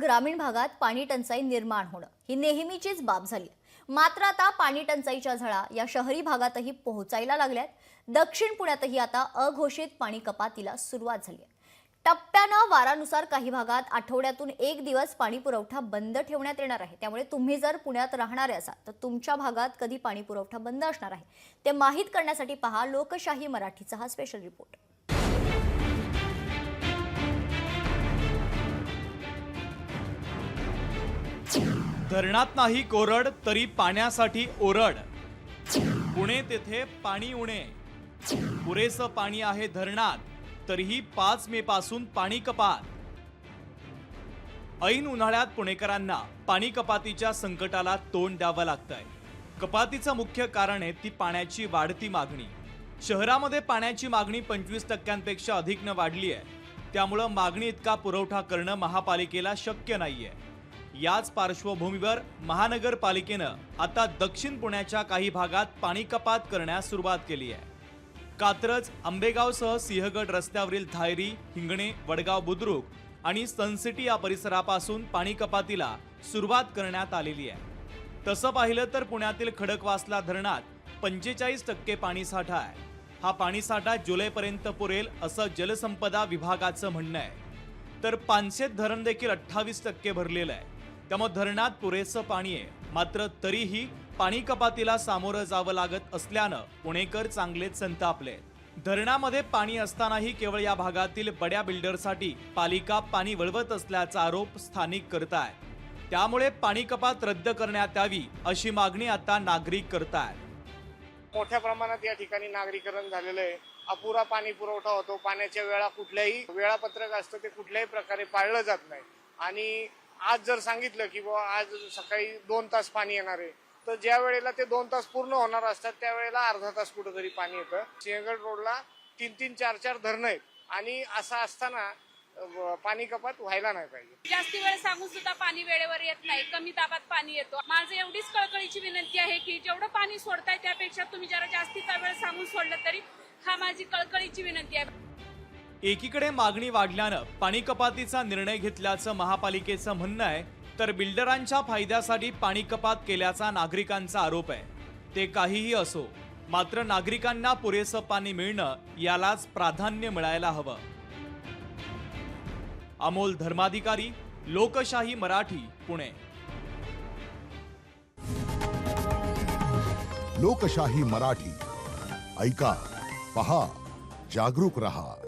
ग्रामीण भागात पाणी टंचाई निर्माण होणं ही नेहमीचीच बाब झाली. मात्र आता पाणी टंचाईच्या झळा या शहरी भागातही पोहोचायला लागल्यात. दक्षिण पुण्यातही आता अघोषित पाणी कपातीला सुरुवात झाली आहे. टप्प्यानं वारानुसार काही भागात आठवड्यातून एक दिवस पाणी पुरवठा बंद ठेवण्यात येणार आहे. त्यामुळे तुम्ही जर पुण्यात राहणारे असाल तर तुमच्या भागात कधी पाणी पुरवठा बंद असणार आहे? ते माहीत करण्यासाठी पहा लोकशाही मराठीचा हा स्पेशल रिपोर्ट धरणात नाही कोरड तरी पाण्यासाठी ओरड. पुणे तेथे पाणी उणे. पुरेसं पाणी आहे धरणात तरीही पाच मे पासून पाणी कपात. ऐन उन्हाळ्यात पुणेकरांना पाणी कपातीच्या संकटाला तोंड द्यावं लागतंय. कपातीचं मुख्य कारण आहे ती पाण्याची वाढती मागणी. शहरामध्ये पाण्याची मागणी पंचवीस टक्क्यांपेक्षा अधिकनं वाढली आहे त्यामुळं मागणी इतका पुरवठा करणं महापालिकेला शक्य नाहीये. याच पार्श्वभूमीवर महानगरपालिकेनं आता दक्षिण पुण्याच्या काही भागात पाणी कपात करण्यास सुरुवात केली आहे. कात्रज आंबेगावसह सिंहगड रस्त्यावरील धायरी हिंगणे वडगाव बुद्रुक आणि सनसिटी या परिसरापासून पाणी कपातीला सुरुवात करण्यात आलेली आहे. तसं पाहिलं तर पुण्यातील खडकवासला धरणात पंचेचाळीस टक्के पाणीसाठा आहे. हा पाणीसाठा जुलैपर्यंत पुरेल असं जलसंपदा विभागाचं म्हणणं आहे. तर पानशेत धरण देखील अठ्ठावीस टक्के भरलेलं आहे. त्यामुळे धरणात पुरेसं पाणी आहे. मात्र तरीही पाणी कपातीला सामोरं जावं लागत असल्यानं पुणेकर चांगलेच संतापले. धरणामध्ये पाणी असतानाही केवळ या भागातील बड्या बिल्डरसाठी पालिका पाणी वळवत असल्याचा आरोप स्थानिक करतायत त्यामुळे पाणी कपात रद्द करण्यात यावी अशी मागणी आता नागरिक करतायत मोठ्या प्रमाणात या ठिकाणी नागरीकरण झालेलं आहे. अपुरा पाणी पुरवठा होतो. पाण्याच्या वेळा कुठल्याही वेळापत्रक असतं ते कुठल्याही प्रकारे पाळलं जात नाही. आणि आज जर सांगितलं की बुवा आज सकाळी दोन तास पाणी येणार आहे तर ज्या वेळेला ते दोन तास पूर्ण होणार असतात त्यावेळेला अर्धा तास कुठंतरी पाणी येतं. सिंहगड रोडला तीन तीन चार चार धरणं आहेत आणि असं असताना पाणी कपात व्हायला नाही पाहिजे. जास्ती वेळ सांगून सुद्धा पाणी वेळेवर येत नाही कमी दाबात पाणी येतो. माझं एवढीच कळकळीची विनंती आहे की जेवढं पाणी सोडताय त्यापेक्षा तुम्ही जरा जास्तीचा वेळ सांगून सोडलं तरी हा माझी कळकळीची विनंती आहे. एकीकडे मागणी वाढल्यानं पाणी कपातीचा निर्णय घेतल्याचं महापालिकेचं म्हणणं आहे तर बिल्डरांच्या फायद्यासाठी पाणी कपात केल्याचा नागरिकांचा आरोप आहे. ते काहीही असो मात्र नागरिकांना पुरेसं पाणी मिळणं यालाच प्राधान्य मिळायला हवं. अमोल धर्माधिकारी लोकशाही मराठी पुणे. लोकशाही मराठी. ऐका पहा जागरूक रहा.